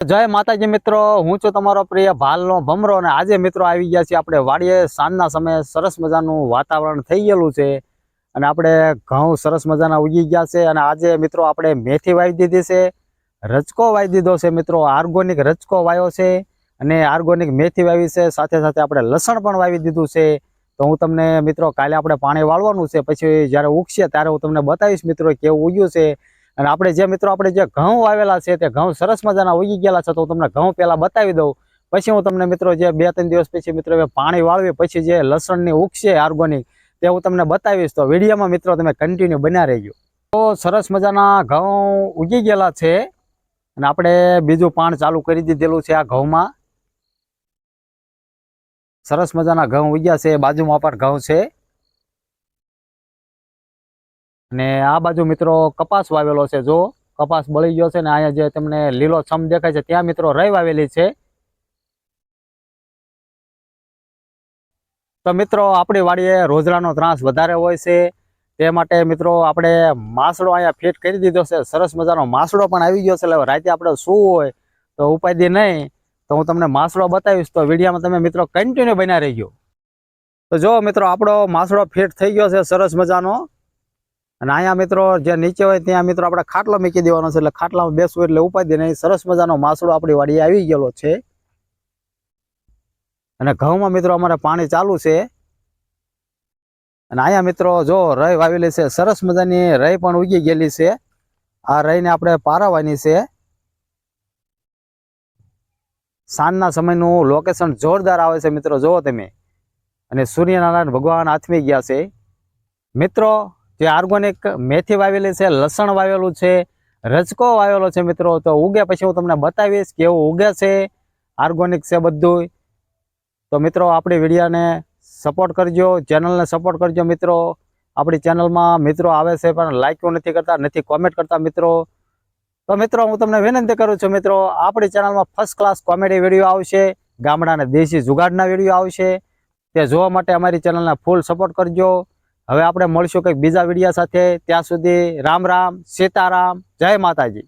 જય માતાજી મિત્રો, હું છું તમારો પ્રિય ભાલનો ભમરો અને આજે મિત્રો આવી ગયા છીએ આપણે વાડીએ. સાંજના સમયે સરસ મજાનું વાતાવરણ થઈ ગયેલું છે અને આપણે ઘઉં સરસ મજાના ઉગી ગયા છે અને આજે મિત્રો આપણે મેથી વાવી દીધી છે રચકો વાવી દીધો છે મિત્રો, આર્ગોનિક રચકો વાવ્યો છે અને આર્ગોનિક મેથી વાવી છે, સાથે સાથે આપણે લસણ પણ વાવી દીધું છે. તો હું તમને મિત્રો કાલે આપણે પાણી વાળવાનું છે, પછી જ્યારે ઉગશે ત્યારે હું તમને બતાવીશ મિત્રો કેવું ઉગ્યું છે. અને આપણે જે મિત્રો, આપણે જે ઘઉં વાવેલા છે તે ઘઉં સરસ મજાના ઉગી ગયેલા છે તો તમને ઘઉં પહેલા બતાવી દઉં. પછી હું તમને મિત્રો જે બે ત્રણ દિવસ પછી મિત્રો પાણી વાળવી, પછી જે લસણની છે આર્ગોનિક તે હું તમને બતાવીશ. તો વિડીયોમાં મિત્રો તમે કન્ટિન્યુ બન્યા રહેજો. તો સરસ મજાના ઘઉં ઉગી ગયેલા છે અને આપણે બીજું પાણ ચાલુ કરી દીધેલું છે આ ઘઉંમાં. સરસ મજાના ઘઉં ઉગ્યા છે, બાજુમાં પણ ઘઉં છે. અને આ બાજુ મિત્રો કપાસ વાવેલો છે, જો. કપાસ બળી ગયો છે ને અહીંયા જે તમને લીલો છમ દેખાય છે, ત્યાં મિત્રો રઈ વાવેલી છે. તો મિત્રો, આપણી વાડીએ રોજડાનો ત્રાસ વધારે હોય છે. તે માટે મિત્રો આપણે માસડો અહીંયા ફિટ કરી દીધો છે. સરસ મજાનો માસડો પણ આવી ગયો છે. એટલે રાતે આપણે શું હોય તો ઉપાધિ નહીં. તો હું તમને માસડો બતાવીશ. તો વિડીયામાં તમે મિત્રો કન્ટિન્યુ બન્યા રહીજો. તો જો મિત્રો, આપણો માસડો ફિટ થઈ ગયો છે, સરસ મજાનો. અને અહીંયા મિત્રો જે નીચે હોય ત્યાં મિત્રો આપણે ખાટલો મૂકી દેવાનો છે એટલે ખાટલામાં બેસવું એટલે ઉપાધિ નહીં. સરસ મજાનો માસડો આપણી વાડીએ આવી ગયેલો છે. અને ઘઉંમાં મિત્રો અમારે પાણી ચાલુ છે. અને અહીંયા મિત્રો જો રઈ વાવેલી છે, સરસ મજાની રઈ પણ ઉગી ગયેલી છે. આ રહીને આપણે પારાવાની છે. સાંજના સમયનું લોકેશન જોરદાર આવે છે મિત્રો, જુઓ તમે. અને સૂર્યનારાયણ ભગવાન આથમી ગયા છે. મિત્રો જે આર્ગોનિક મેથી વાવેલી છે, લસણ વાવેલું છે રચકો વાવેલો છે મિત્રો. તો ઉગે પછી હું તમને બતાવીશ કેવું ઉગે છે, આર્ગોનિક છે બધું તો મિત્રો, આપણી વિડીયાને સપોર્ટ કરજો, ચેનલને સપોર્ટ કરજો મિત્રો. આપણી ચેનલમાં મિત્રો આવે છે, પણ લાઈકો નથી કરતા, નથી કોમેન્ટ કરતા મિત્રો. તો મિત્રો, હું તમને વિનંતી કરું છું મિત્રો, આપણી ચેનલમાં ફર્સ્ટ ક્લાસ કોમેડી વીડિયો આવશે, ગામડાના દેશી જુગાડના વીડિયો આવશે. તે જોવા માટે અમારી ચેનલને ફૂલ સપોર્ટ કરજો. હવે આપણે મળીશું કંઈક બીજા વિડીયા સાથે. ત્યાં સુધી રામ રામ સીતારામ જય માતાજી.